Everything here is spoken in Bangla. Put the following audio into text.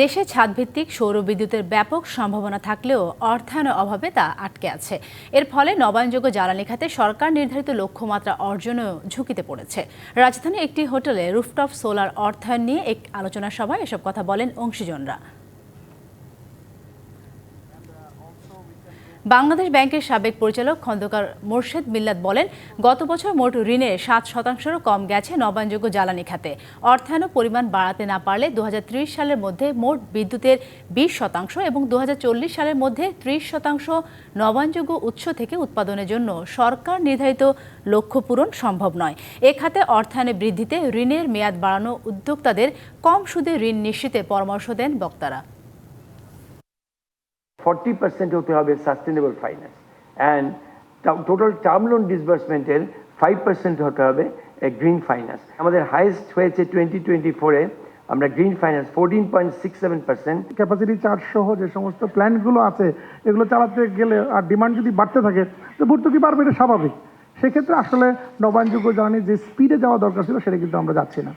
দেশে ছাদভিত্তিক সৌর বিদ্যুতের ব্যাপক সম্ভাবনা থাকলেও অর্থায়নের অভাবে তা আটকে আছে। এর ফলে নবায়নযোগ্য জ্বালানি খাতে সরকার নির্ধারিত লক্ষ্যমাত্রা অর্জনেও ঝুঁকিতে পড়েছে। রাজধানীর একটি হোটেলে রুফটপ সোলার অর্থায়ন নিয়ে এক আলোচনা সভায় এসব কথা বলেন অংশীজনরা। বাংলাদেশ ব্যাংকের সাবেক পরিচালক খন্দকার মোর্শেদ মিল্লাত বলেন, গত বছর মোট ঋণের সাত শতাংশেরও কম গেছে নবায়নযোগ্য জ্বালানি খাতে। অর্থায়ন পরিমাণ বাড়াতে না পারলে দু হাজার ত্রিশ সালের মধ্যে মোট বিদ্যুতের বিশ শতাংশ এবং দু হাজার চল্লিশ সালের মধ্যে ত্রিশ শতাংশ নবায়নযোগ্য উৎস থেকে উৎপাদনের জন্য সরকার নির্ধারিত লক্ষ্য পূরণ সম্ভব নয়। এ খাতে অর্থায়নে বৃদ্ধিতে ঋণের মেয়াদ বাড়ানো উদ্যোক্তাদের কম সুদে ঋণ নিশ্চিতে পরামর্শ দেন বক্তারা। ফর্টি পার্সেন্ট হতে হবে sustainable finance and total term loan ডিসবার্সমেন্টের five percent হতে হবে গ্রিন ফাইন্যান্স আমাদের হাইয়েস্ট হয়েছে টোয়েন্টি টোয়েন্টি ফোরে আমরা green finance fourteen point six seven percent capacity charge সহ যে সমস্ত প্ল্যানগুলো আছে, এগুলো চালাতে গেলে আর ডিমান্ড যদি বাড়তে থাকে, তো ভর্তুকি বাড়বে এটা স্বাভাবিক। সেক্ষেত্রে আসলে নবায়নযোগ্য জ্বালানি যে স্পিডে যাওয়া দরকার ছিল, সেটা কিন্তু আমরা যাচ্ছি না।